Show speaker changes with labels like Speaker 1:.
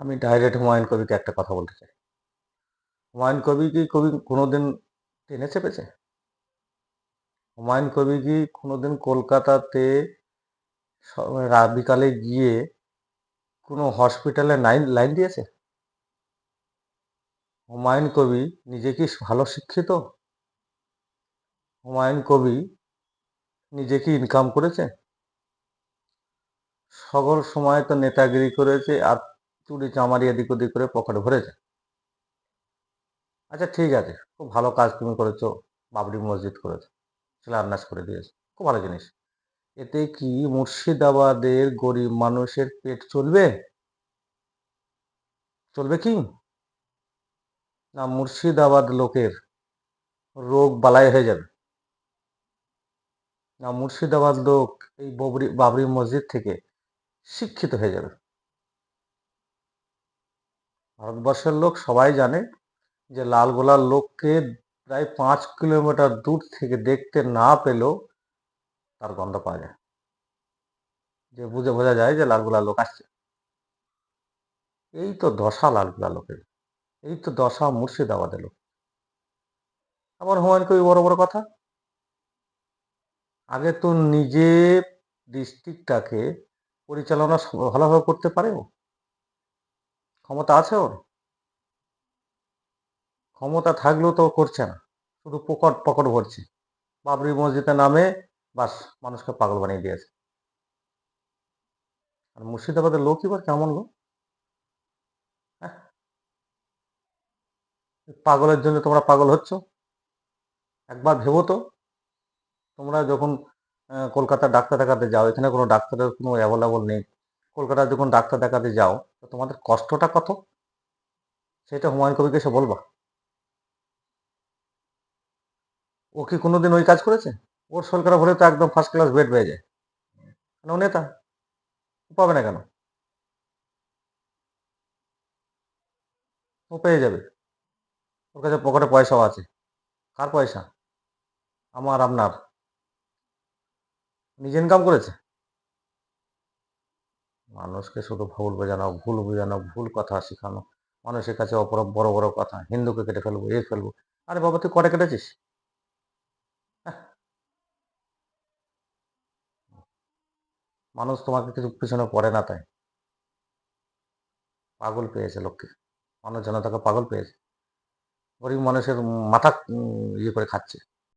Speaker 1: আমি ডাইরেক্ট হুমায়ুন কবিকে একটা কথা বলতে চাই। হুমায়ুন কবি কি কবি কোনোদিন ট্রেনে চেপেছে? হুমায়ুন কবি কি কোনোদিন কলকাতাতে বিকালে গিয়ে কোনো হসপিটালে লাইন লাইন দিয়েছে? হুমায়ুন কবি নিজে কি ভালো শিক্ষিত? হুমায়ুন কবি নিজে কি ইনকাম করেছে? সকল সময় তো নেতাগিরি করেছে, আর চুরি, চামারি এদিক ওদিক করে পকেট ভরেছে আচ্ছা ঠিক আছে। খুব ভালো কাজ তুমি করেছ, বাবরি মসজিদ করেছ, শিলান্যাস করে দিয়েছ। খুব ভালো জিনিস। এতে কি মুর্শিদাবাদের গরিব মানুষের পেট চলবে? চলবে কি? না, মুর্শিদাবাদ লোকের রোগ বালাই হয়ে যাবে। না, মুর্শিদাবাদ লোক এই ববরি, বাবরি মসজিদ থেকে শিক্ষিত হয়ে যাবে। ভারতবর্ষের লোক সবাই জানে যে লালগোলার লোককে প্রায় পাঁচ কিলোমিটার দূর থেকে দেখতে না পেলেও তার গন্ধ পাওয়া যায়। যে বুঝে বোঝা যায় যে লালগোলার লোক আসছে। এই তো দশা লালগোলা লোকের। এই তো দশা মুর্শিদাবাদের লোক। আবার হুমায়ুন কবি বড় বড় কথা। আগে তো নিজে ডিস্ট্রিক্টটাকে পরিচালনা ভালোভাবে করতে পারে ও ক্ষমতা আছে ওর? ক্ষমতা থাকলেও তো করছে না। শুধু পকট পকট ভরছে। বাবরি মসজিদের নামে বাস মানুষকে পাগল বানিয়ে দিয়েছে। আর মুর্শিদাবাদের লোক এবার কেমন লোক হ্যাঁ? পাগলের জন্য তোমরা পাগল হচ্ছ? একবার ভেবো তো। তোমরা যখন আহ, কলকাতার ডাক্তার দেখাতে যাও এখানে কোনো ডাক্তারের কোনো অ্যাভেলেবল নেই। কলকাতায় যখন ডাক্তার দেখাতে যাও, তো তোমাদের কষ্টটা কত? সেটা হুমায়ুন কবিকে এসে বলবা। ও কি কোনোদিন ওই কাজ করেছে? ওর সরকার ভরে তো একদম ফার্স্ট ক্লাস বেড পেয়ে যায়। কেন ও নেতা। পাবে না কেন? ও পেয়ে যাবে। ওর কাছে পকেটে পয়সাও আছে। কার পয়সা? আমার, আপনার। নিজে ইনকাম করেছে? মানুষকে শুধু ভুল বোঝানো ভুল বোঝানো, ভুল কথা শেখানো, মানুষের কাছে অপর বড় বড় কথা, হিন্দুকে কেটে ফেলব, এ ফেলব। আরে বাবা, তুই কটে কেটেছিস? হ্যাঁ। মানুষ তোমাকে কিছু পিছনে পড়ে না তাই। পাগল পেয়েছে লোককে। মানুষ জনতাকে পাগল পেয়েছে। গরিব মানুষের মাথা ইয়ে করে খাচ্ছে।